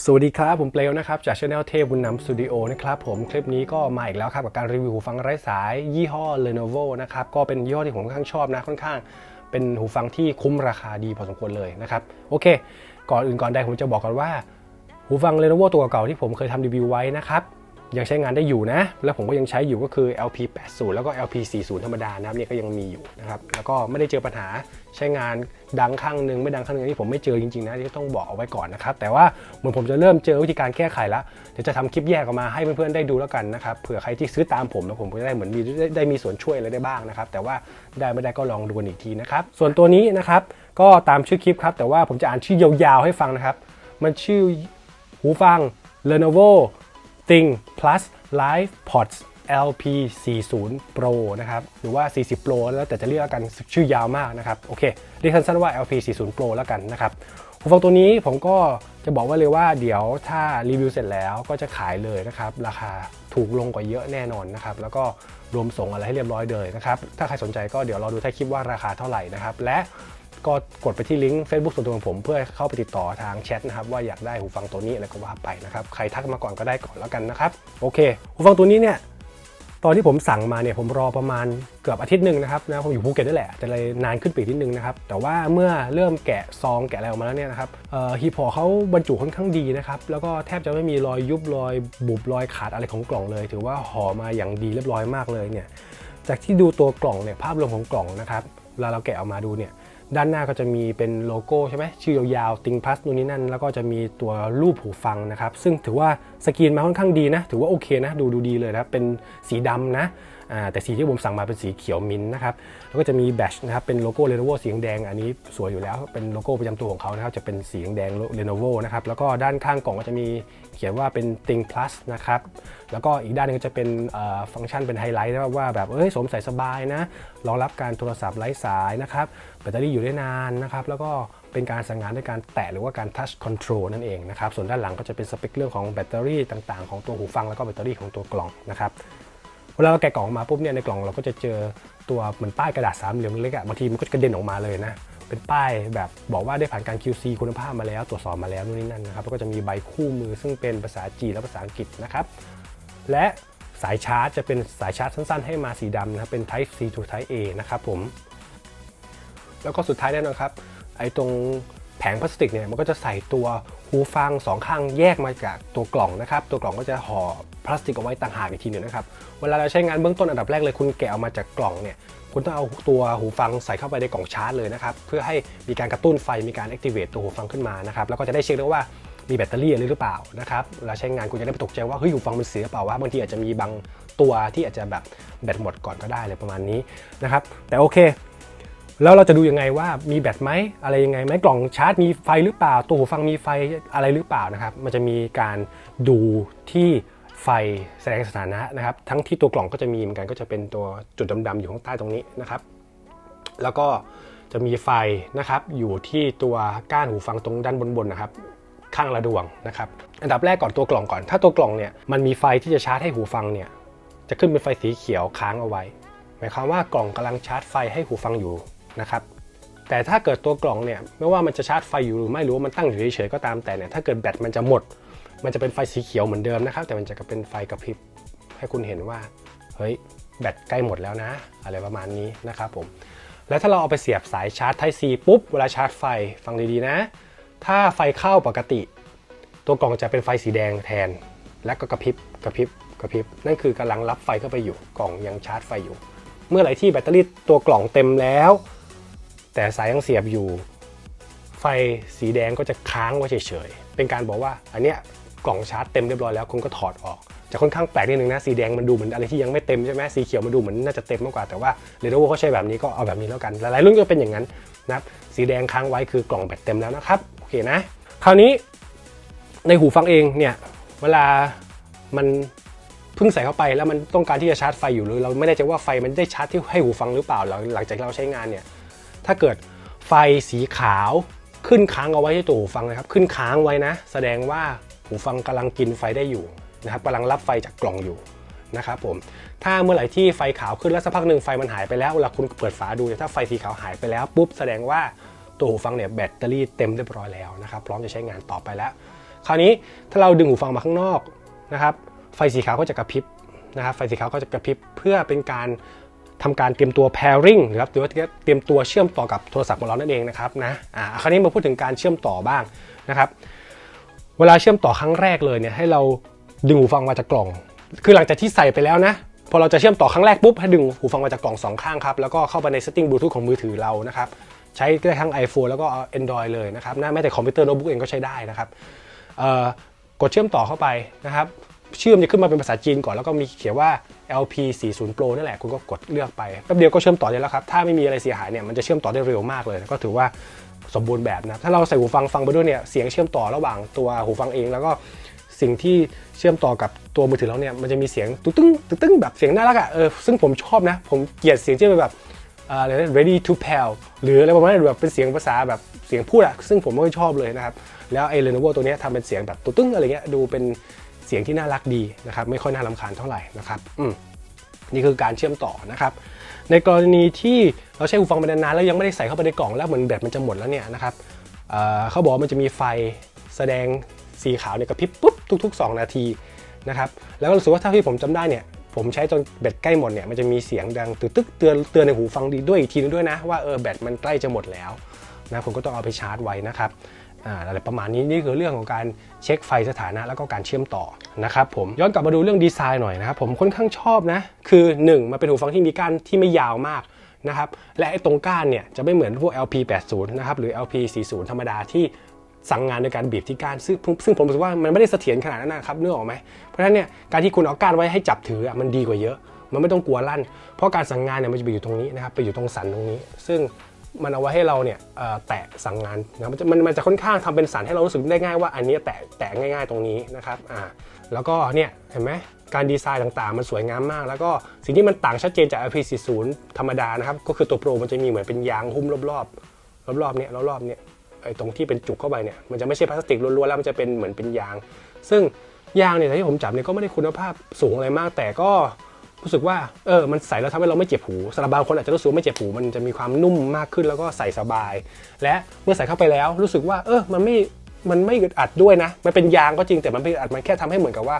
สวัสดีครับผมเปลวนะครับจากช anel เทพบุญนำสตูดิโอนะครับผมคลิปนี้ก็มาอีกแล้วครับกับการรีวิวหูฟังไร้สายยี่ห้อ Lenovo นะครับก็เป็นยี่ห้อที่ผมค่อนข้างชอบนะค่อนข้าง เป็นหูฟังที่คุ้มราคาดีพอสมควรเลยนะครับโอเค ก่อนอื่นก่อนใดผมจะบอกก่อนว่า หูฟัง Lenovo ตัวเก่าที่ผมเคยทำรีวิวไว้นะครับ ยังใช้งานได้อยู่นะ แล้วผมก็ยังใช้อยู่ก็คือ LP 80แล้วก็ LP 40ธรรมดานะครับเนี่ยก็ยังมีอยู่นะครับแล้วก็ไม่ได้เจอปัญหาใช้งานดังข้างหนึงไม่ดังข้างหนึงนี่ผมไม่เจอจริงๆนะที่ต้องบอกเอาไว้ก่อนนะครับแต่ว่าเหมือนผมจะเริ่มเจอวิธีการแก้ไขแล้วเดี๋ยวจะทำคลิปแยกออกมาให้เพื่อนๆได้ดูแล้วกันนะครับเผื่อใครที่ซื้อตามผมแล้วผมก็ได้เหมือนมีได้ได้มีส่วนช่วยอะไรได้บ้างนะครับแต่ว่าได้ไม่ได้ก็ลองดูกันอีกทีนะครับส่วนตัวนี้นะครับก็ตามชื่อคลิปครับแต่ว่าผมจะอ่านชื่อยาวๆให้ฟังนะครับมันชื่อหูฟัง Lenovo Think Plus Live Pods LP 40 Pro นะครับ หรือว่า 40 Pro แล้วแต่จะเรียกกันชื่อยาวมากนะครับ โอเคเรียกสั้นๆว่า LP 40 Pro แล้วกันนะครับหูฟังตัวนี้ผมก็จะบอกว่าเลยว่าเดี๋ยวถ้ารีวิวเสร็จแล้วก็จะขายเลยนะครับ ราคาถูกลงกว่าเยอะแน่นอนนะครับ แล้วก็รวมส่งอะไรให้เรียบร้อยเลยนะครับ ถ้าใครสนใจก็เดี๋ยวรอดูท้ายคลิปว่าราคาเท่าไหร่นะครับ และ ก็กดไปที่ลิงก์ Facebook ส่วนตัวของผมเพื่อเข้าไปติดต่อทางแชทนะครับว่าอยากได้หูฟังตัวนี้อะไรก็ว่าไปนะครับใครทักมาก่อนก็ได้ก่อนแล้วกันนะครับโอเค หูฟังตัวนี้เนี่ยตอนที่ผมสั่งมาเนี่ยผมรอประมาณเกือบอาทิตย์หนึ่งนะครับนะผมอยู่ภูเก็ตนี่แหละแต่เลยนานขึ้นไปอีกนิดนึงนะครับแต่ว่าเมื่อเริ่มแกะซองแกะอะไรออกมาแล้วเนี่ยนะครับฮีพอเขาบรรจุค่อนข้างดีนะครับแล้วก็แทบจะไม่มีรอยยุบรอยบุบรอยขาดอะไรของกล่องเลย ถือว่าห่อมาอย่างดีเรียบร้อยมากเลยเนี่ยจากที่ดูตัวกล่องเนี่ยภาพรวมของกล่องนะครับเวลาเราแกะออกมาดูเนี่ย ด้านหน้าก็จะมีเป็นโลโก้ใช่ไหมชื่อยาวๆติงพัสนู่นนี่นั่น แล้วก็จะมีตัวรูปหูฟังนะครับ ซึ่งถือว่าสกรีนมาค่อนข้างดีนะ ถือว่าโอเคนะ ดูดูดีเลยนะ เป็นสีดำนะแต่สีที่ผมสั่งมาเป็นสีเขียวมิ้นท์นะครับ แล้วก็จะมีแบชนะครับเป็นโลโก้ Lenovo สีแดง อันนี้สวยอยู่แล้วเป็นโลโก้ประจำตัวของเขานะครับจะเป็นสีแดงๆ Lenovo นะครับแล้วก็ด้านข้างกล่องก็จะมี เขียนว่าเป็น Think Plus นะครับ แล้วก็อีกด้านหนึงก็จะเป็นฟังก์ชันเป็นไฮไลท์นะว่าแบบเอ้ยสวมใส่สบายนะรองรับการโทรศัพท์ไร้สายนะครับ แบตเตอรี่อยู่ได้นานนะครับ แล้วก็เป็นการสั่งงานด้วยการแตะหรือว่าการ touch control นั่นเองนะครับ ส่วนด้านหลังก็จะเป็นสเปคเรื่องของแบตเตอรี่ต่างๆ ของตัวหูฟังแล้วก็แบตเตอรี่ของตัวกล่องนะครับเวลาเราแกะกล่องออกมาปุ๊บเนี่ยในกล่องเราก็จะเจอตัวเหมือนป้ายกระดาษสามเหลี่ยมเล็กๆอะบางทีมันก็จะกระเด็นออกมาเลยนะ เป็นป้ายแบบบอกว่าได้ผ่านการ QC คุณภาพมาแล้วตรวจสอบมาแล้วนู่นนี่นั่นนะครับแล้วก็จะมีใบคู่มือซึ่งเป็นภาษาจีนและภาษาอังกฤษนะครับ และสายชาร์จจะเป็นสายชาร์จสั้นๆ ให้มาสีดำนะครับเป็น Type C to Type A นะครับผม แล้วก็สุดท้ายแน่นอนครับไอ้ตรงแผงพลาสติกเนี่ยมันก็จะใส่ตัวหูฟังสองข้างแยกมาจากตัวกล่องนะครับ ตัวกล่องก็จะห่อ พลาสติกเอาไว้ต่างหากอีกทีหนึ่งนะครับ เวลาเราใช้งานเบื้องต้นอันดับแรกเลยคุณแกะออกมาจากกล่องเนี่ยคุณต้องเอาตัวหูฟังใส่เข้าไปในกล่องชาร์จเลยนะครับเพื่อให้มีการกระตุ้นไฟมีการ activate ตัวหูฟังขึ้นมานะครับแล้วก็จะได้เช็คได้ว่ามีแบตเตอรี่หรือเปล่านะครับเวลาใช้งานคุณจะได้ไม่ตกใจว่าเฮ้ยหูฟังมันเสียเปล่าวะบางทีอาจจะมีบางตัวที่อาจจะแบบแบตหมดก่อนก็ได้เลยประมาณนี้นะครับแต่โอเคแล้วเราจะดูยังไงว่ามีแบตไหมอะไรยังไงไหมกล่องชาร์จมีไฟหรือเปล่า ตัวหูฟังมีไฟอะไรหรือเปล่านะครับ มันจะมีการดูที่ ไฟแสดงสถานะนะครับ ทั้งที่ตัวกล่องก็จะมีเหมือนกันก็จะเป็นตัวจุดดำๆอยู่ข้างใต้ตรงนี้นะครับ แล้วก็จะมีไฟนะครับอยู่ที่ตัวก้านหูฟังตรงด้านบนๆนะครับ ข้างละดวงนะครับ อันดับแรกก่อนตัวกล่องก่อน ถ้าตัวกล่องเนี่ยมันมีไฟที่จะชาร์จให้หูฟังเนี่ยจะขึ้นเป็นไฟสีเขียวค้างเอาไว้ หมายความว่ากล่องกำลังชาร์จไฟให้หูฟังอยู่นะครับแต่ถ้าเกิดตัวกล่องเนี่ยไม่ว่ามันจะชาร์จไฟอยู่หรือไม่หรือว่ามันตั้งอยู่เฉยๆก็ตามแต่เนี่ยถ้าเกิดแบตมันจะหมด มันจะเป็นไฟสีเขียวเหมือนเดิมนะครับ แต่มันจะเป็นไฟกระพริบให้คุณเห็นว่า เฮ้ย แบตใกล้หมดแล้วนะ อะไรประมาณนี้นะครับผม แล้วถ้าเราเอาไปเสียบสายชาร์จ Type C ปุ๊บ เวลาชาร์จไฟ ฟังดีๆนะ ถ้าไฟเข้าปกติ ตัวกล่องจะเป็นไฟสีแดงแทน และก็กระพริบ กระพริบ กระพริบ นั่นคือกำลังรับไฟเข้าไปอยู่ กล่องยังชาร์จไฟอยู่ เมื่อไหร่ที่แบตเตอรี่ตัวกล่องเต็มแล้ว แต่สายยังเสียบอยู่ ไฟสีแดงก็จะค้างไว้เฉยๆ เป็นการบอกว่าอันเนี้ย กล่องชาร์จเต็มเรียบร้อยแล้วคุณก็ถอดออกจะค่อนข้างแปลกนิดนึงนะสีแดงมันดูเหมือนอะไรที่ยังไม่เต็มใช่ไหมสีเขียวมันดูเหมือนน่าจะเต็มมากกว่าแต่ว่าเรโนโวเขาใช้แบบนี้ก็เอาแบบนี้แล้วกันหลายๆรุ่นก็เป็นอย่างนั้นนะครับสีแดงค้างไว้คือกล่องแบตเต็มแล้วนะครับโอเคนะ คราวนี้ในหูฟังเองเนี่ยเวลามันเพิ่งใส่เข้าไปแล้วมันต้องการที่จะชาร์จไฟอยู่หรือเราไม่แน่ใจว่าไฟมันได้ชาร์จที่ให้หูฟังหรือเปล่าหลังจากเราใช้งานเนี่ยถ้าเกิดไฟสีขาวขึ้นค้างเอาไว้ที่ตัวหูฟังนะครับ ขึ้นค้างไว้นะ แสดงว่า หูฟังกำลังกินไฟได้อยู่นะครับกำลังรับไฟจากกล่องอยู่นะครับผมถ้าเมื่อไหร่ที่ไฟขาวขึ้นแล้วสักพักหนึ่งไฟมันหายไปแล้วเวลาคุณเปิดฝาดูถ้าไฟสีขาวหายไปแล้วปุ๊บแสดงว่าตัวหูฟังเนี่ยแบตเตอรี่เต็มเรียบร้อยแล้วนะครับพร้อมจะใช้งานต่อไปแล้ว คราวนี้ถ้าเราดึงหูฟังมาข้างนอกนะครับไฟสีขาวก็จะกระพริบนะครับไฟสีขาวก็จะกระพริบเพื่อเป็นการทำการเตรียมตัว pairing หรือครับหรือว่าเตรียมตัวเชื่อมต่อกับโทรศัพท์ของเรานั่นเองนะครับนะอ่าคราวนี้มาพูดถึงการเชื่อมต่อบ้างนะครับ วลาเชื่อมต่อครั้งแรกเลยเนี่ยให้เราดึงหูฟังมาจากกล่อง คือหลังจากที่ใส่ไปแล้วนะพอเราจะเชื่อมต่อครั้งแรกปุ๊บให้ดึงหูฟังมาจากกล่องสองข้างครับแล้วก็เข้าไปใน setting Bluetooth ของมือถือเรานะครับใช้ได้ทั้ง iPhone แล้วก็ Android เลยนะครับนะแม้แต่คอมพิวเตอร์โน้ตบุ๊กเองก็ใช้ได้นะครับกดเชื่อมต่อเข้าไปนะครับ เชื่อมจะขึ้นมาเป็นภาษาจีนก่อนแล้วก็มีเขียนว่า LP 4 0 Pro นั่นแหละคุณก็กดเลือกไปแป๊บเดียวก็เชื่อมต่อได้แล้วครับถ้าไม่มีอะไรเสียหายเนี่ยมันจะเชื่อมต่อได้เร็วมากเลย ก็ถือว่าสมบูรณ์แบบนะถ้าเราใส่หูฟังฟังไปด้วยเนี่ยเสียงเชื่อมต่อระหว่างตัวหูฟังเองแล้วก็สิ่งที่เชื่อมต่อกับตัวมือถือเราเนี่ยมันจะมีเสียงตุ๊ตึ้งตุ๊ตึ้งแบบเสียงน่ารักอะเออซึ่งผมชอบนะ ผมเกลียดเสียงที่เป็นแบบอ่าอะไร ready to pal หรืออะไรประมาณนั้นแบบเป็นเสียงภาษาแบบเสียงพูดอะซึ่งผมไม่ชอบเลยนะครับ แล้วไอ้ Lenovo ตัวนี้ทำเป็นเสียงแบบตุ้งอะไรเงี้ยดูเป็น สียงที่น่ารักดีนะครับไม่ค่อยน่ารำคาญเท่าไหร่นะครับนี่คือการเชื่อมต่อนะครับในกรณีที่เราใช้หูฟังไปนานๆแล้วยังไม่ได้ใส่เข้าไปในกล่องแล้วเหมือนแบตมันจะหมดแล้วเนี่ยนะครับเเขาบอกมันจะมีไฟแสดงสีขาวเนี่ยกระพริบปุ๊บทุก ๆ 2 นาทีนะครับแล้วก็รู้สึกว่าถ้าที่ผมจำได้เนี่ยผมใช้จนแบตใกล้หมดเนี่ยมันจะมีเสียงดังตึกตึกเตือนเตือนในหูฟังดีด้วยอีกทีนึงด้วยนะว่าเออแบตมันใกล้จะหมดแล้วนะผมก็ต้องเอาไปชาร์จไว้นะครับ อ่าอะไรประมาณนี้นี่คือเรื่องของการเช็คไฟสถานะแล้วก็การเชื่อมต่อนะครับผมย้อนกลับมาดูเรื่องดีไซน์หน่อยนะครับผมค่อนข้างชอบนะคือ 1 มันเป็นหูฟังที่มีก้านที่ไม่ยาวมากนะครับและไอ้ตรงก้านเนี่ยจะไม่เหมือนพวก LP80 นะครับหรือ LP40 ธรรมดาที่สั่งงานโดยการบีบที่ก้านซึ่งซึ่งผมรู้สึกว่ามันไม่ได้เสถียรขนาดนั้นนะครับเนื้อออกไหมเพราะฉะนั้นเนี่ยการที่คุณเอาก้านไว้ให้จับถืออะมันดีกว่าเยอะ มันไม่ต้องกลัวลั่น เพราะการสั่งงานเนี่ยมันจะไปอยู่ตรงนี้นะครับไปอยู่ตรงสันตรงนี้ ซึ่ง มันเอาไว้ให้เราเนี่ยแตะสั่งงานนะมันจะมันมันจะค่อนข้างทำเป็นสันให้เรารู้สึกได้ง่ายว่าอันนี้แตะแตะง่าย ๆตรงนี้นะครับอ่าแล้วก็เนี่ยเห็นไหมการดีไซน์ต่างๆ มันสวยงามมาก แล้วก็สิ่งที่มันต่างชัดเจนจาก LP40 ธรรมดานะครับ ก็คือตัวโปรมันจะมีเหมือนเป็นยางหุ้มรอบๆรอบๆเนี่ยรอบๆเนี่ยไอ้ตรงที่เป็นจุกเข้าไปเนี่ยมันจะไม่ใช่พลาสติกล้วนๆแล้วมันจะเป็นเหมือนเป็นยาง ซึ่งยางเนี่ยที่ผมจับเนี่ยก็ไม่ได้คุณภาพสูงอะไรมาก แต่ก็ รู้สึกว่าเออมันใส่แล้วทำให้เราไม่เจ็บหูสำหรับบางคนอาจจะรู้สึกว่าไม่เจ็บหูมันจะมีความนุ่มมากขึ้นแล้วก็ใส่สบาย และเมื่อใส่เข้าไปแล้วรู้สึกว่าเออมันไม่มันไม่อึดอัดด้วยนะ มันเป็นยางก็จริงแต่มันไม่อึดอัดมันแค่ทำให้เหมือนกับว่า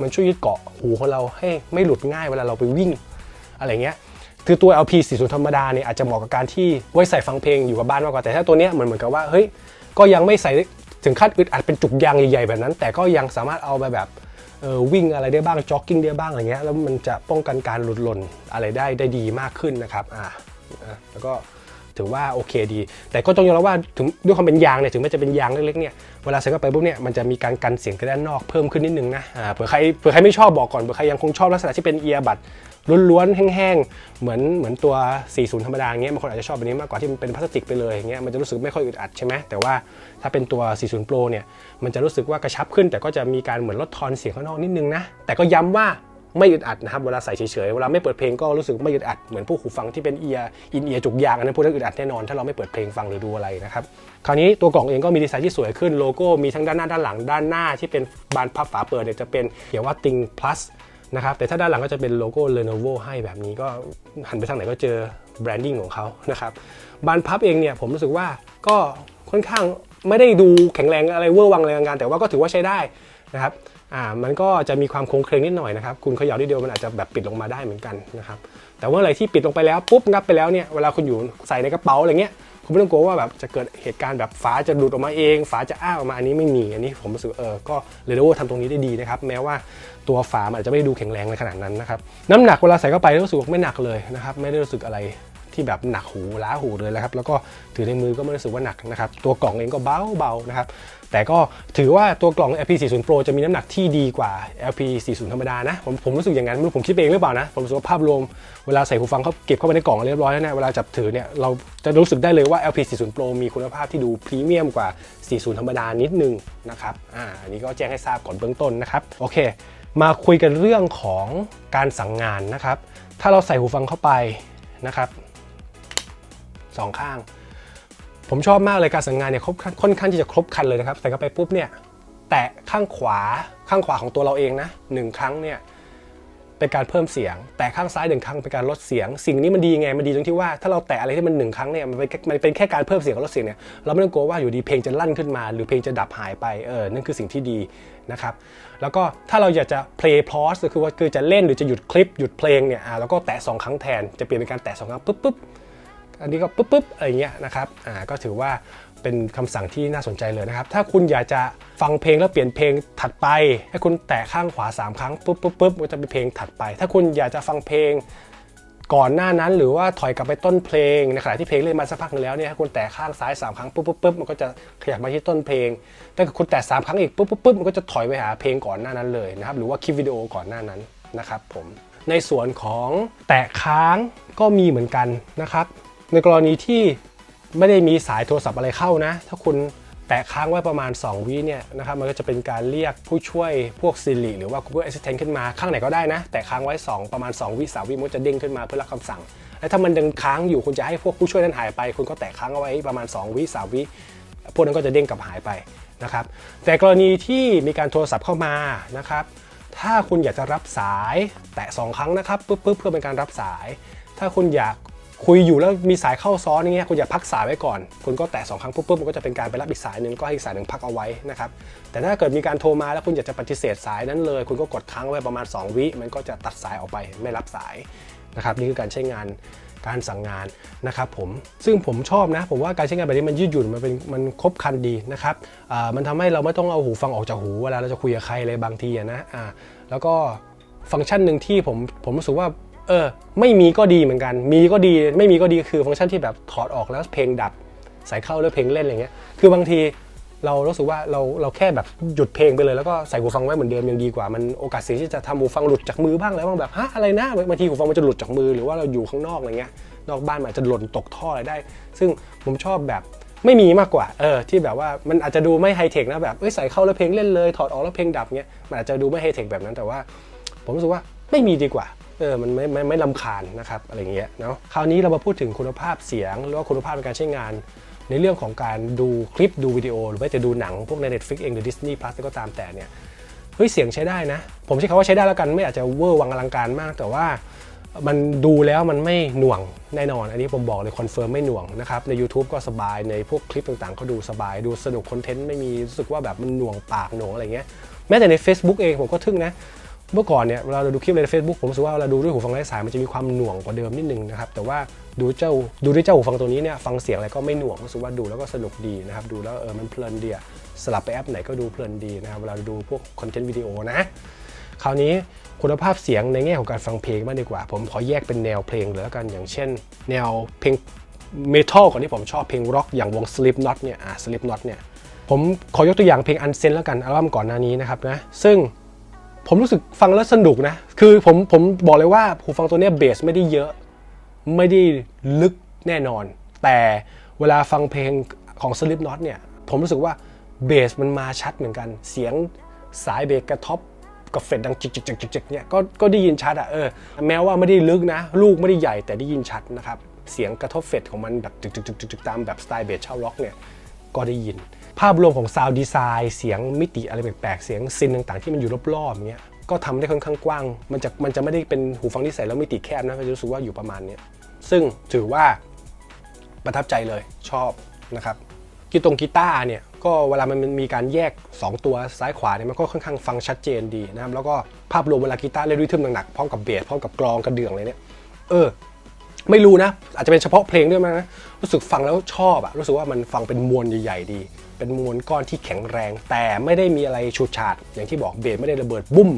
มันช่วยยึดเกาะหูของเราให้ไม่หลุดง่ายเวลาเราไปวิ่ง อะไรเงี้ยคือตัว LP 40ธรรมดาเนี่ยอาจจะเหมาะกับการที่ไว้ใส่ฟังเพลงอยู่กับบ้านมากกว่าแต่ถ้าตัวเนี้ยเหมือนเหมือนกับว่าเฮ้ยก็ยังไม่ใส่ถึงขั้นอึดอัดเป็นจุกยางใหญ่ๆแบบนั้น แต่ก็ยังสามารถเอาไปแบบ ออวิ่งอะไรได้บ้างจ็อกกิ้งได้บ้างอะไรเงี้ยแล้วมันจะป้องกันการหลุดหล่นอะไรได้ได้ดีมากขึ้นนะครับอ่าแล้วก็ถือว่าโอเคดี แต่ก็ต้องยอมรับว่าถึงด้วยความเป็นยางเนี่ยถึงแม้จะเป็นยางเล็กๆเนี่ยเวลาใส่เข้าไปปุ๊บเนี่ยมันจะมีการกันเสียงจากด้านนอกเพิ่มขึ้นนิดนึงนะอ่าเผื่อใครเผื่อใครไม่ชอบบอกก่อนเผื่อใครยังคงชอบลักษณะที่เป็นเอียบัด ล้วนๆ แห้งๆ เหมือนเหมือนตัว 40 ธรรมดาเงี้ยบางคนอาจจะชอบแบบนี้มากกว่าที่มันเป็นพลาสติกไปเลยอย่างเงี้ยมันจะรู้สึกไม่ค่อยอึดอัดใช่ไหมแต่ว่าถ้าเป็นตัว 40 Pro เนี่ยมันจะรู้สึกว่ากระชับขึ้น แต่ก็จะมีการเหมือนลดทอนเสียงข้างนอกนิดนึงนะแต่ก็ย้ำว่าไม่อึดอัดนะครับเวลาใส่เฉยๆเวลาไม่เปิดเพลงก็รู้สึกไม่อึดอัดเหมือนพวกหูฟังที่เป็นเอียอินเอียจุกยางอันนั้นพวกนั้นอึดอัดแน่นอนถ้าเราไม่เปิดเพลงฟังหรือดูอะไรนะครับคราวนี้ตัวกล่องเองก็มีดีไซน์ที่สวยขึ้นโลโก้มีทั้งด้านหน้าด้านหลังด้านหน้าที่เป็นบานพับฝาเปิดเนี่ยจะเป็นเขียนว่า Ting Plus นะครับแต่ถ้าด้านหลังก็จะเป็นโลโก้ Lenovo ให้แบบนี้ก็หันไปทางไหนก็เจอแบรนดิ้งของเขานะครับบานพับเองเนี่ยผมรู้สึกว่าก็ค่อนข้างไม่ได้ดูแข็งแรงอะไรเวอร์วังแรงงาน แต่ว่าก็ถือว่าใช้ได้นะครับอ่ามันก็จะมีความโค้งเคลงนิดหน่อยนะครับคุณเขย่านิดเดียวมันอาจจะแบบปิดลงมาได้เหมือนกันนะครับแต่ว่าอะไรที่ปิดลงไปแล้วปุ๊บงับไปแล้วเนี่ยเวลาคุณอยู่ใส่ในกระเป๋าอะไรเงี้ยคุณไม่ต้องกลัวว่าแบบจะเกิดเหตุการณ์แบบฝาจะหลุดออกมาเอง ฝาจะอ้าออกมาอันนี้ไม่มีอันนี้ผมรู้สึกเออก็ Lenovo ทำตรงนี้ได้ดีนะครับแม้ว่า ตัวฝามันอาจจะไม่ดูแข็งแรงในขนาดนั้นนะครับน้ำหนักเวลาใส่เข้าไปรู้สึกไม่หนักเลยนะครับไม่ได้รู้สึกอะไรที่แบบหนักหูล้าหูเลยนะครับแล้วก็ถือในมือก็ไม่รู้สึกว่าหนักนะครับตัวกล่องเองก็เบาเบาๆนะครับแต่ก็ถือว่าตัวกล่อง LP40 Pro จะมีน้ำหนักที่ดีกว่า LP40 ธรรมดานะผมผมรู้สึกอย่างนั้นไม่รู้ผมคิดเองหรือเปล่านะผมรู้สึกว่าภาพรวมเวลาใส่หูฟังเขาเก็บเข้าไปในกล่องเรียบร้อยแล้วเนี่ยเวลาจับถือเนี่ยเราจะรู้สึกได้เลยว่า LP40 Pro มีคุณภาพที่ดูพรีเมียมกว่า 40 ธรรมดานิดนึงนะครับอ่าอันนี้ก็แจ้งให้ทราบก่อนเบื้องต้นนะครับโอเค มาคุยกันเรื่องของการสั่งงานนะครับ ถ้าเราใส่หูฟังเข้าไปนะครับสองข้าง ผมชอบมากเลยการสั่งงานเนี่ยครบค่อนข้างที่จะครบคันเลยนะครับ ใส่เข้าไปปุ๊บเนี่ย แตะข้างขวาข้างขวาของตัวเราเองนะหนึ่งครั้งเนี่ย เป็นการเพิ่มเสียง แต่ข้างซ้ายหนึ่งครั้งเป็นการลดเสียง สิ่งนี้มันดีไงมันดีตรงที่ว่าถ้าเราแตะอะไรที่มันหนึ่งครั้งเนี่ยมันเป็นมันเป็นแค่การเพิ่มเสียงกับลดเสียงเนี่ยเราไม่ต้องกลัวว่าอยู่ดีเพลงจะลั่นขึ้นมา หรือเพลงจะดับหายไปเออนั่นคือสิ่งที่ดีนะครับแล้วก็ถ้าเราอยากจะ play pause ก็คือว่าคือจะเล่นหรือจะหยุดคลิปหยุดเพลงเนี่ยอ่าเราก็แตะสองครั้งแทนจะเปลี่ยนเป็นการแตะสองครั้งปุ๊บปุ๊บอันนี้ก็ปุ๊บปุ๊บอะไรเงี้ยนะครับอ่าก็ถือว่า เป็นคำสั่งที่น่าสนใจเลยนะครับ ถ้าคุณอยากจะฟังเพลงแล้วเปลี่ยนเพลงถัดไป ให้คุณแตะข้างขวา 3 ครั้งปุ๊บปุ๊บปุ๊บมันจะเป็นเพลงถัดไป ถ้าคุณอยากจะฟังเพลงก่อนหน้านั้นหรือว่าถอยกลับไปต้นเพลงในขณะที่เพลงเล่นมาสักพักหนึงแล้วเนี่ยให้คุณแตะข้างซ้าย 3 ครั้งปุ๊บปุ๊บปุ๊บมันก็จะขยับมาที่ต้นเพลงถ้าคุณแตะสามครั้งอีกปุ๊บปุ๊บปุ๊บมันก็จะถอยไปหาเพลงก่อนหน้านั้นเลยนะครับหรือว่าคลิปวิดีโอก่อนหน้านั้นนะครับผมในส่วนของแตะค้างก็มีเหมือนกันนะครับในกรณีที่ ไม่ได้มีสายโทรศัพท์อะไรเข้านะ ถ้าคุณแตะค้างไว้ประมาณ 2 วิเนี่ยนะครับมันก็จะเป็นการเรียกผู้ช่วยพวก Siri หรือว่า Google Assistant ขึ้นมาข้างไหนก็ได้นะ แตะค้างไว้ 2 ประมาณ 2 วิ3วิมันจะเด้งขึ้นมาเพื่อรับคำสั่ง และถ้ามันยังค้างอยู่คุณจะให้พวกผู้ช่วยนั้นหายไป คุณก็แตะค้างเอาไว้ประมาณ 2 วิ3วิพวกนั้นก็จะเด้งกลับหายไปนะครับแต่กรณีที่มีการโทรศัพท์เข้ามานะครับถ้าคุณอยากจะรับสายแตะสองครั้งนะครับปุ๊บปุ๊บเพื่อเป็นการรับสาย ถ้าคุณอยาก คุยอยู่แล้วมีสายเข้าซ้อนอย่างเงี้ยคุณอย่าพักสายไว้ก่อน คุณก็แตะสองครั้งปุ๊บปุ๊บมันก็จะเป็นการไปรับอีกสายหนึ่งก็ให้อีกสายหนึ่งพักเอาไว้นะครับแต่ถ้าเกิดมีการโทรมาแล้วคุณอยากจะปฏิเสธสายนั้นเลย คุณก็กดค้างไว้ประมาณ 2 วิมันก็จะตัดสายออกไปไม่รับสายนะครับนี่คือการใช้งานการสั่งงานนะครับผมซึ่งผมชอบนะ ผมว่าการใช้งานแบบนี้มันยืดหยุ่นมันเป็นมันครบคันดีนะครับมันทำให้เราไม่ต้องเอาหูฟังออกจากหูเวลาเราจะคุยกับใครเลยบางทีนะอ่าแล้วก็ฟังก์ชันหนึ่งที่ผมผมรู้สึกว่า เออ ไม่มีก็ดีเหมือนกัน มีก็ดีไม่มีก็ดีคือฟังก์ชันที่แบบถอดออกแล้วเพลงดับ ใส่เข้าแล้วเพลงเล่นอะไรเงี้ย คือบางทีเรารู้สึกว่าเราเราแค่แบบหยุดเพลงไปเลยแล้วก็ใส่หูฟังไว้เหมือนเดิมยังดีกว่ามันโอกาสเสี่ยงที่จะทำหูฟังหลุดจากมือบ้างแล้วบางแบบฮะอะไรนะบางทีหูฟังมันจะหลุดจากมือหรือว่าเราอยู่ข้างนอกอะไรเงี้ยนอกบ้านมันอาจจะหล่นตกท่ออะไรได้ ซึ่งผมชอบแบบไม่มีมากกว่าเออที่แบบว่ามันอาจจะดูไม่ไฮเทคนะแบบเอ้ยใส่เข้าแล้วเพลงเล่นเลย ถอดออกแล้วเพลงดับเงี้ยมันอาจจะดูไม่ไฮเทคแบบนั้นแต่ว่า ผมรู้สึกว่าไม่มีดีกว่า เออมันไม่ไม่ไม่ลำคาญนะครับอะไรอย่างเงี้ยเนาะคราวนี้เรามาพูดถึงคุณภาพเสียงหรือว่าคุณภาพในการใช้งาน ในเรื่องของการดูคลิปดูวิดีโอ หรือว่าจะดูหนังพวกใน Netflix เองหรือ Disney Plus ก็ตามแต่เนี่ยเฮ้ยเสียงใช้ได้นะ ผมใช้คำว่าใช้ได้แล้วกันไม่อาจจะเวอร์วังอลังการมาก แต่ว่ามันดูแล้วมันไม่หน่วงแน่นอน อันนี้ผมบอกเลยคอนเฟิร์มไม่หน่วงนะครับใน YouTube ก็สบายในพวกคลิปต่างๆ ก็ดูสบายดูสนุกคอนเทนต์ไม่มีรู้สึกว่าแบบมันหน่วงปากหน่วงอะไรเงี้ยแม้แต่ใน Facebook เองผมก็ทึ่งนะ เมื่อก่อนเนี่ยเวลาเราดูคลิปใน Facebook ผมรู้สึกว่าเวลาดูด้วยหูฟังไร้สายมันจะมีความหน่วงกว่าเดิมนิดนึงนะครับแต่ว่าดูเจ้าดูด้วยเจ้าหูฟังตัวนี้เนี่ยฟังเสียงอะไรก็ไม่หน่วงรู้สึกว่าดูแล้วก็สนุกดีนะครับดูแล้วเออมันเพลินดีสลับไปแอปไหนก็ดูเพลินดีนะครับเวลาดูพวกคอนเทนต์วิดีโอนะคราวนี้คุณภาพเสียงในแง่ของการฟังเพลงมากดีกว่า ผมขอแยกเป็นแนวเพลงเลยแล้วกันอย่างเช่น แนวเพลงเมทัลก่อนที่ผมชอบเพลงร็อกอย่างวง Slipknot เนี่ยอ่า Slipknot เนี่ยผมขอยกตัวอย่างเพลง Unsen แล้วกันอัลบั้มก่อนหน้านี้นะครับนะซึ่ง ผมรู้สึกฟังแล้วสนุกนะ คือผมผมบอกเลยว่าหูฟังตัวเนี้ยเบสไม่ได้เยอะ ไม่ได้ลึกแน่นอน แต่เวลาฟังเพลงของ Slip Not เนี่ย ผมรู้สึกว่าเบสมันมาชัดเหมือนกัน เสียงสายเบสกระทบกับเฟดดังจิกจิกจิกจิกเนี่ยก็ก็ได้ยินชัดอะเออ แม้ว่าไม่ได้ลึกนะ ลูกไม่ได้ใหญ่แต่ได้ยินชัดนะครับ เสียงกระทบเฟดของมันแบบจิกจิกจิกจิกจิกตามแบบสไตล์เบสชาวล็อกเนี่ยก็ได้ยิน ภาพรวมของซาวด์ดีไซน์เสียงมิติอะไรแปลกๆ เสียงซินต่างๆ ที่มันอยู่รอบๆอย่างเงี้ยก็ทำได้ค่อนข้างกว้าง มันจะมันจะไม่ได้เป็นหูฟังที่ใส่แล้วมิติแคบนะมันจะรู้สึกว่าอยู่ประมาณเนี้ยซึ่งถือว่าประทับใจเลยชอบนะครับกีตงกีตาร์เนี่ยก็เวลามันมีการแยก 2 ตัวซ้ายขวาเนี่ยมันก็ค่อนข้างฟังชัดเจนดีนะครับแล้วก็ภาพรวมเวลากีตาร์เล่นริทึมหนักๆพร้อมกับเบสพร้อมกับกลองกระเดื่องอะไรเนี่ยเออ ไม่รู้นะ อาจจะเป็นเฉพาะเพลงด้วยมั้งนะรู้สึกฟังแล้วชอบอะรู้สึกว่ามันฟังเป็นมวลใหญ่ ๆ ดี เป็นมวลก้อนที่แข็งแรง แต่ไม่ได้มีอะไรฉูดฉาด อย่างที่บอกเบสไม่ได้ระเบิดบุ้ม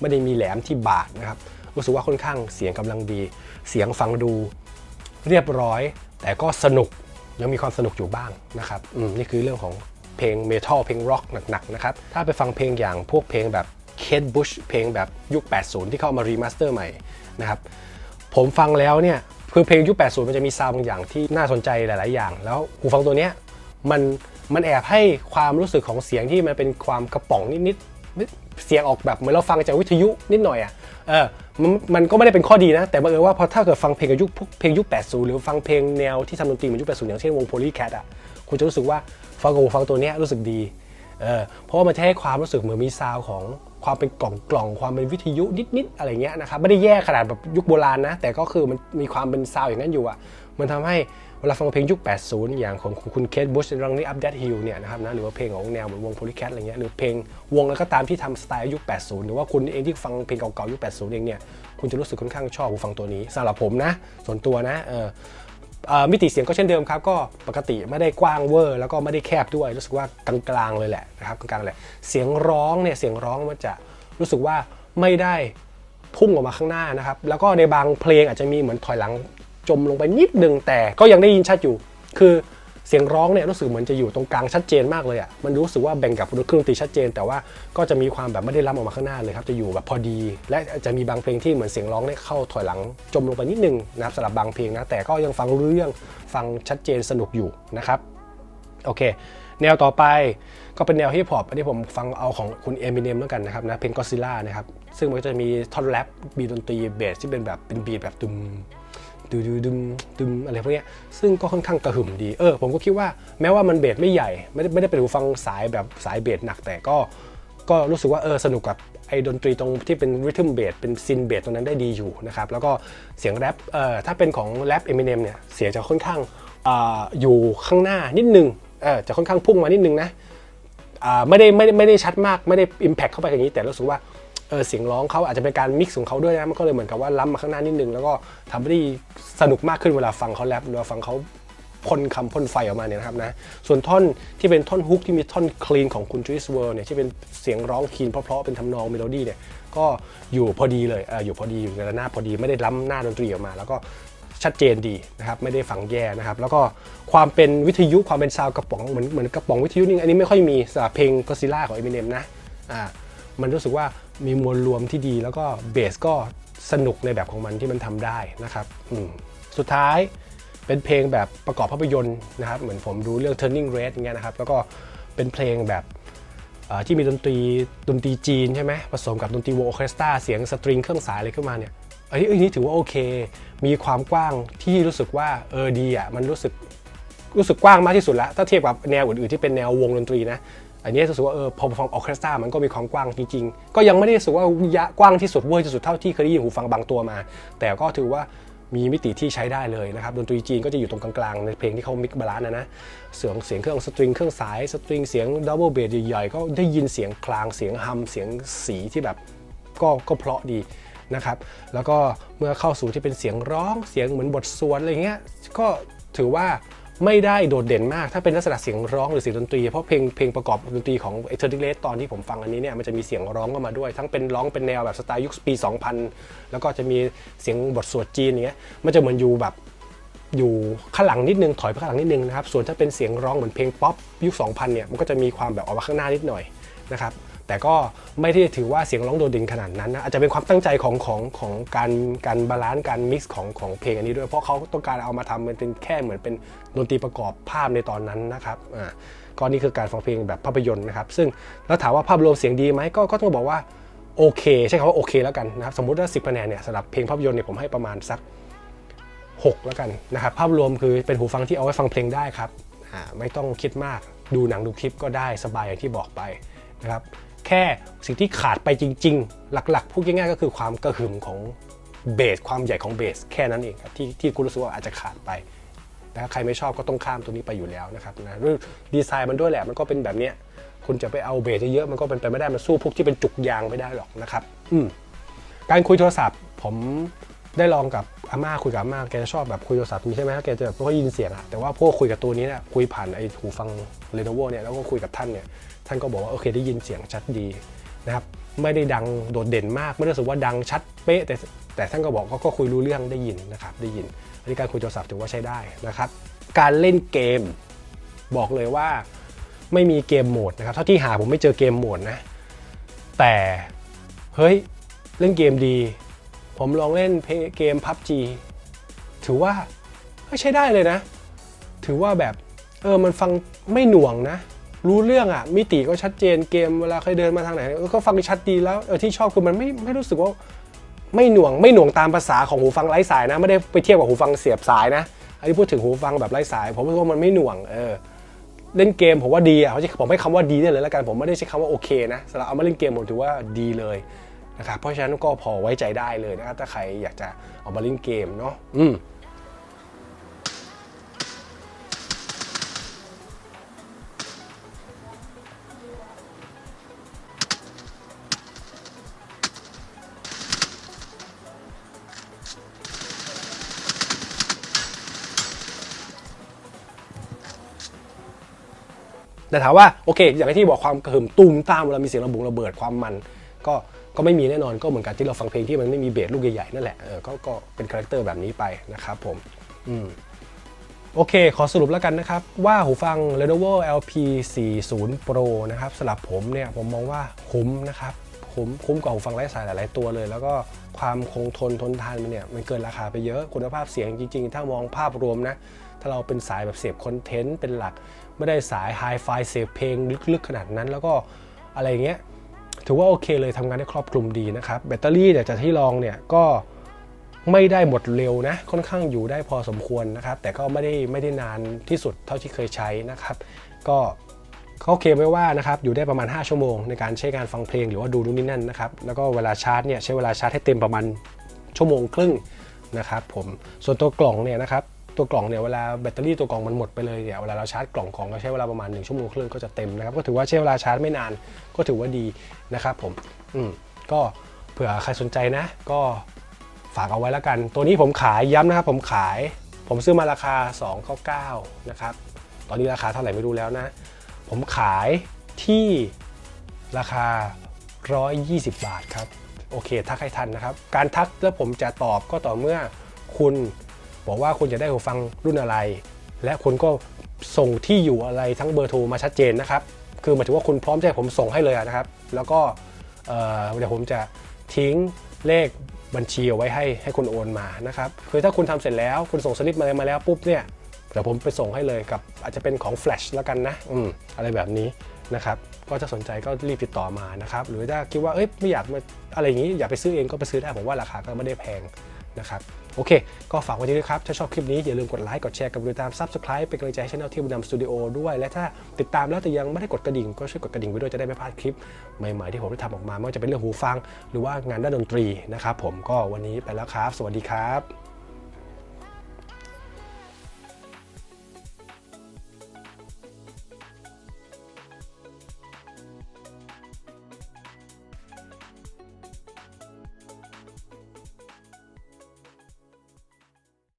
ไม่ได้มีแหลมที่บาดนะครับรู้สึกว่าค่อนข้างเสียงกำลังดี เสียงฟังดูเรียบร้อย แต่ก็สนุกยังมีความสนุกอยู่บ้างนะครับอืมนี่คือเรื่องของเพลงเมทัลเพลงร็อกหนักๆนะครับถ้าไปฟังเพลงอย่างพวกเพลงแบบเคทบุชเพลงแบบยุค 80 ที่เข้ามารีมาสเตอร์ใหม่นะครับผมฟังแล้วเนี่ยคือเพลงยุค 80 มันจะมีซาวบางอย่างที่น่าสนใจหลาย ๆ อย่าง แล้วหูฟังตัวเนี้ย มันมันแอบให้ความรู้สึกของเสียงที่มันเป็นความกระป๋องนิดๆเสียงออกแบบเหมือนเราฟังจากวิทยุนิดหน่อยอะเออมันมันก็ไม่ได้เป็นข้อดีนะ แต่บังเอิญว่าพอถ้าเกิดฟังเพลงยุคพวกเพลงยุค 80 หรือฟังเพลงแนวที่ทำดนตรีเหมือนยุค 80 อย่างเช่นวงโพลีแคทอะคุณจะรู้สึกว่าฟังกับฟังตัวเนี้ยรู้สึกดีเออเพราะว่ามันจะให้ความรู้สึกเหมือนมีซาวของ ความเป็นกล่องกล่องๆความเป็นวิทยุนิดๆอะไรเงี้ยนะครับไม่ได้แย่ขนาดแบบยุคโบราณนะ แต่ก็คือมันมีความเป็นซาวอย่างนั้นอยู่อะมันทำให้เวลาฟังเพลงยุค 80 อย่างของคุณเคทบุชรังนี่อัปเดตฮิลเนี่ยนะครับนะหรือว่าเพลงของแนวเหมือนวงโพลิแคทอะไรเงี้ยหรือเพลงวงแล้วก็ตามที่ทำสไตล์ยุค 80 หรือว่าคุณเองที่ฟังเพลงเก่าๆยุค 80 เองเนี่ยคุณจะรู้สึกค่อนข้างชอบฟังตัวนี้สำหรับผมนะส่วนตัวนะเออ มิติเสียงก็เช่นเดิมครับ ก็ปกติไม่ได้กว้างเวอร์ แล้วก็ไม่ได้แคบด้วย รู้สึกว่ากลางๆเลยแหละนะครับกลางๆเลยเสียงร้องเนี่ยเสียงร้องมันจะรู้สึกว่าไม่ได้พุ่งออกมาข้างหน้านะครับ แล้วก็ในบางเพลงอาจจะมีเหมือนถอยหลังจมลงไปนิดนึงแต่ก็ยังได้ยินชัดอยู่ คือ เสียงร้องเนี่ยรู้สึกเหมือนจะอยู่ตรงกลางชัดเจนมากเลยอะมันรู้สึกว่าแบ่งกับเครื่องดนตรีชัดเจน แต่ว่าก็จะมีความแบบไม่ได้ล้ำออกมาข้างหน้าเลยครับจะอยู่แบบพอดี และจะมีบางเพลงที่เหมือนเสียงร้องเนี่ยเข้าถอยหลังจมลงไปนิดนึงนะครับสำหรับบางเพลงนะแต่ก็ยังฟังรู้เรื่องฟังชัดเจนสนุกอยู่นะครับโอเคแนวต่อไปก็เป็นแนวฮิปฮอปอันนี้ผมฟังเอาของคุณเอมิเนมแล้วกันนะครับนะเพลงก็ซิล่านะครับซึ่งมันก็จะมีท่อนแรปบีดนตรีเบสที่เป็นแบบเป็นบีแบบตุม ดูดูดึมดึมอะไรพวกนี้ซึ่งก็ค่อนข้างกระหึ่มดี เออ ผมก็คิดว่าแม้ว่ามันเบสไม่ใหญ่ ไม่ได้ไม่ได้เป็นหูฟังสายแบบสายเบสหนักแต่ก็ก็รู้สึกว่าเออสนุกกับไอ้ดนตรีตรงที่เป็นริทึมเบสเป็นซินเบสตรงนั้นได้ดีอยู่นะครับ แล้วก็เสียงแรปเอ่อถ้าเป็นของแรปเอมิเนมเนี่ยเสียงจะค่อนข้างอ่าอยู่ข้างหน้านิดนึงเออจะค่อนข้างพุ่งมานิดนึงนะอ่าไม่ได้ไม่ได้ไม่ได้ชัดมากไม่ได้ Impact เข้าไปอย่างนี้แต่รู้สึกว่า เออเสียงร้องเขาอาจจะเป็นการมิกซ์ของเขาด้วยนะมันก็เลยเหมือนกับว่าล้ำมาข้างหน้านิดนึงแล้วก็ทำให้ได้สนุกมากขึ้นเวลาฟังเขาแรปเวลาฟังเขาพ่นคำพ่นไฟออกมาเนี่ยนะครับนะ ส่วนท่อนที่เป็นท่อนฮุกที่มีท่อนคลีนของคุณ Juice WRLD เนี่ยที่เป็นเสียงร้องคลีนเพราะๆเป็นทำนองเมโลดี้เนี่ยก็อยู่พอดีเลยเอออยู่พอดีอยู่ในระนาบพอดีไม่ได้ล้ำหน้าดนตรีออกมา แล้วก็ชัดเจนดีนะครับไม่ได้ฝังแย่นะครับแล้วก็ความเป็นวิทยุความเป็นซาวกระป๋องเหมือนเหมือนกระป๋องวิทยุนี่อันนี้ไม่ค่อยมีสำหรับเพลงก็ซิล่าของ Eminem นะอ่า มันรู้สึกว่ามีมวลรวมที่ดี แล้วก็เบสก็สนุกในแบบของมันที่มันทำได้นะครับสุดท้ายเป็นเพลงแบบประกอบภาพยนตร์นะครับ เหมือนผมดูเรื่อง Turning Red อย่างเงี้ยนะครับ แล้วก็เป็นเพลงแบบที่มีดนตรีดนตรีจีนใช่ไหมผสมกับดนตรีวงออเคสตราเสียงสตริงเครื่องสายอะไรขึ้นมาเนี่ยเอ้ยอันนี้ถือว่าโอเค มีความกว้างที่รู้สึกว่าเออดีอะมันรู้สึกรู้สึกกว้างมากที่สุดล้วถ้าเทียบกับแนวอื่นๆที่เป็นแนววงดนตรีนะ อันนี้รู้สึกว่าเออพอฟังออเคสตรามันก็มีความกว้างจริงๆ ก็ยังไม่ได้รู้สึกว่ายะกว้างที่สุดเวอร์ที่สุดเท่าที่เคยได้ยินหูฟังบางตัวมา แต่ก็ถือว่ามีมิติที่ใช้ได้เลยนะครับ ดนตรีจีนก็จะอยู่ตรงกลางๆ ในเพลงที่เขามิกบาลานนะนะเสียงเสียงเครื่องสตริงเครื่องสายสตริงเสียงดับเบิลเบสใหญ่ๆก็ได้ยินเสียงคลางเสียงฮัมเสียงสีที่แบบก็ก็เพราะดีนะครับ แล้วก็เมื่อเข้าสู่ที่เป็นเสียงร้องเสียงเหมือนบทสวดอะไรเงี้ยก็ถือว่า ไม่ได้โดดเด่นมาก ถ้าเป็นลักษณะเสียงร้องหรือเสียงดนตรี เพราะเพลงเพลงประกอบดนตรีของเอเทอร์ดิเลสตอนที่ผมฟังอันนี้เนี่ยมันจะมีเสียงร้องเข้ามาด้วย ทั้งเป็นร้องเป็นแนวแบบสไตล์ยุคปี 2000 แล้วก็จะมีเสียงบทสวดจีนอย่างเงี้ยมันจะเหมือนอยู่แบบอยู่ข้างหลังนิดนึงถอยไปข้างหลังนิดนึงนะครับส่วนถ้าเป็นเสียงร้องเหมือนเพลงป๊อปยุค 2000 เนี่ยมันก็จะมีความแบบออกมาข้างหน้านิดหน่อยนะครับ แต่ก็ไม่ได้ถือว่าเสียงร้องโดดเด่นขนาดนั้นนะอาจจะเป็นความตั้งใจของของของการการบาลานซ์การมิกซ์ของของเพลงอันนี้ด้วยเพราะเขาต้องการเอามาทำมันเป็นแค่เหมือนเป็นดนตรีประกอบภาพในตอนนั้นนะครับอ่าก็นี่คือการฟังเพลงแบบภาพยนตร์นะครับ ซึ่งแล้วถามว่าภาพรวมเสียงดีไหมก็ก็ต้องบอกว่าโอเคใช้คำว่าโอเคแล้วกันนะครับสมมติว่า 10คะแนนเนี่ยสำหรับเพลงภาพยนตร์เนี่ยผมให้ประมาณสัก 6 แล้วกันนะครับภาพรวมคือเป็นหูฟังที่เอาไว้ฟังเพลงได้ครับอ่าไม่ต้องคิดมากดูหนังดูคลิปก็ได้สบายอย่างที่บอกไปนะครับ แค่สิ่งที่ขาดไปจริง ๆ หลักๆพูดง่ายๆก็คือความกระหึ่มของเบสความใหญ่ของเบสแค่นั้นเองครับที่ที่คุณรู้สึกว่าอาจจะขาดไปนะใครไม่ชอบก็ต้องข้ามตัวนี้ไปอยู่แล้วนะครับนะด้วยดีไซน์มันด้วยแหละมันก็เป็นแบบนี้คุณจะไปเอาเบสเยอะๆมันก็เป็นไปไม่ได้มันสู้พวกที่เป็นจุกยางไม่ได้หรอกนะครับอืการคุยโทรศัพท์ผมได้ลองกับอาม่าคุยกับอาม่าแกจะชอบแบบคุยโทรศัพท์มีใช่ไหมแกจะไม่ค่อยยินเสียงอะแต่ว่าพวกคุยกับตัวนี้เนี่ยคุยผ่านไอ้หูฟัง Lenovo เนี่ยแล้วก็คุยกับท่านเนี่ย ท่านก็บอกว่าโอเคได้ยินเสียงชัดดีนะครับไม่ได้ดังโดดเด่นมาก ไม่ได้รู้สึกว่าดังชัดเป๊ะ แต่แต่ท่านก็บอกก็คุยรู้เรื่องได้ยินนะครับได้ยินอันนี้การคุยโทรศัพท์ถือว่าใช้ได้นะครับการเล่นเกม บอกเลยว่าไม่มีเกมโหมดนะครับเท่าที่หาผมไม่เจอเกมโหมดนะแต่เฮ้ยเล่นเกมดี ผมลองเล่นเกม PUBG ถือว่าใช้ได้เลยนะ ถือว่าแบบเออมันฟังไม่หน่วงนะ รู้เรื่องอะมิติก็ชัดเจนเกมเวลาใครเดินมาทางไหนก็ฟังชัดดีแล้วเออที่ชอบคือมันไม่ไม่รู้สึกว่าไม่หน่วงไม่หน่วงตามภาษาของหูฟังไร้สายนะ ไม่ได้ไปเทียบกับหูฟังเสียบสายนะอันนี้พูดถึงหูฟังแบบไร้สาย ผมว่ามันไม่หน่วงเออเล่นเกมผมว่าดีอะผมให้คำว่าดีได้เลยแล้วกันผมไม่ได้ใช้คำว่าโอเคนะสำหรับเอามาเล่นเกมผมถือว่าดีเลยนะครับเพราะฉะนั้นก็พอไว้ใจได้เลยนะครับถ้าใครอยากจะเอามาเล่นเกมเนาะอืม แต่ถามว่าโอเคอย่างที่บอกความกระหึ่มตุ้มตามเวลามีเสียงระบุระเบิดความมัน ก็ก็ไม่มีแน่นอนก็เหมือนกันที่เราฟังเพลงที่มันไม่มีเบสลูกใหญ่ๆนั่นแหละเออก็ก็เป็นคาแรคเตอร์แบบนี้ไปนะครับผมอืมโอเค ขอสรุปแล้วกันนะครับ ว่าหูฟัง Lenovo LP40 Pro นะครับสำหรับผมเนี่ยผมมองว่าคุ้มนะครับคุ้มคุ้มกว่าหูฟังไร้สายหลาย ๆ ตัวเลย แล้วก็ความคงทนทนทานมันเนี่ยมันเกินราคาไปเยอะคุณภาพเสียงจริง ๆ ถ้ามองภาพรวมนะ ถ้าเราเป็นสายแบบเสพคอนเทนต์เป็นหลัก ไม่ได้สายไฮไฟเสพเพลงลึกๆขนาดนั้น แล้วก็อะไรอย่างเงี้ยถือว่าโอเคเลยทำงานได้ครอบคลุมดีนะครับ แบตเตอรี่เนี่ยจากที่ลองเนี่ยก็ไม่ได้หมดเร็วนะ ค่อนข้างอยู่ได้พอสมควรนะครับ แต่ก็ไม่ได้ไม่ได้นานที่สุดเท่าที่เคยใช้นะครับ ก็เขาโอเคไว้ว่านะครับอยู่ได้ประมาณ 5 ชั่วโมง ในการใช้การฟังเพลงหรือว่าดูนู่นนี่นั่นนะครับ แล้วก็เวลาชาร์จเนี่ยใช้เวลาชาร์จให้เต็มประมาณชั่วโมงครึ่งนะครับผมส่วนตัวกล่องเนี่ยนะครับ ตัวกล่องเนี่ยเวลาแบตเตอรี่ตัวกล่องมันหมดไปเลยเนี่ยเวลาเราชาร์จกล่องของก็ใช้เวลาประมาณ1ชั่วโมงครึ่งก็จะเต็มนะครับก็ถือว่าใช้เวลาชาร์จไม่นานก็ถือว่าดีนะครับผมอืมก็เผื่อใครสนใจนะ ก็ฝากเอาไว้แล้วกัน ตัวนี้ผมขายย้ำนะครับ ผมขาย ผมซื้อมาราคา 299นะครับตอนนี้ราคาเท่าไหร่ไม่รู้แล้วนะ ผมขายที่ราคา 120 บาทครับ โอเค ทักให้ทันนะครับ การทักแล้วผมจะตอบก็ต่อเมื่อคุณ บอกว่าคุณจะได้หูฟังรุ่นอะไร และคุณก็ส่งที่อยู่อะไรทั้งเบอร์โทรมาชัดเจนนะครับ คือหมายถึงว่าคุณพร้อมจะให้ผมส่งให้เลยนะครับ แล้วก็เเดี๋ยวผมจะทิ้งเลขบัญชีเอาไว้ให้ให้คุณโอนมานะครับ คือถ้าคุณทำเสร็จแล้วคุณส่งสลิปมาอะไรมาแล้วปุ๊บเนี่ยเดี๋ยวผมไปส่งให้เลยกับอาจจะเป็นของแฟลชแล้วกันนะอืมอะไรแบบนี้นะครับ ก็จะสนใจก็รีบติดต่อมานะครับ หรือถ้าคิดว่าเอ้ยไม่อยากมาอะไรอย่างนี้อยากไปซื้อเองก็ไปซื้อได้ผมว่าราคาก็ไม่ได้แพงนะครับ โอเค ก็ฝากไว้ที่ด้วยครับ ถ้าชอบคลิปนี้ อย่าลืมกดไลค์กดแชร์กดติดตาม Subscribe เป็นกำลังใจให้ช่องที่บุญนำสตูดิโอด้วย และถ้าติดตามแล้วแต่ยังไม่ได้กดกระดิ่ง ก็ช่วยกดกระดิ่งไว้ด้วยจะได้ไม่พลาดคลิปใหม่ๆที่ผมได้ทำออกมาไม่ว่าจะเป็นเรื่องหูฟัง หรือว่างานด้านดนตรีนะครับผมก็วันนี้ไปแล้วครับ สวัสดีครับ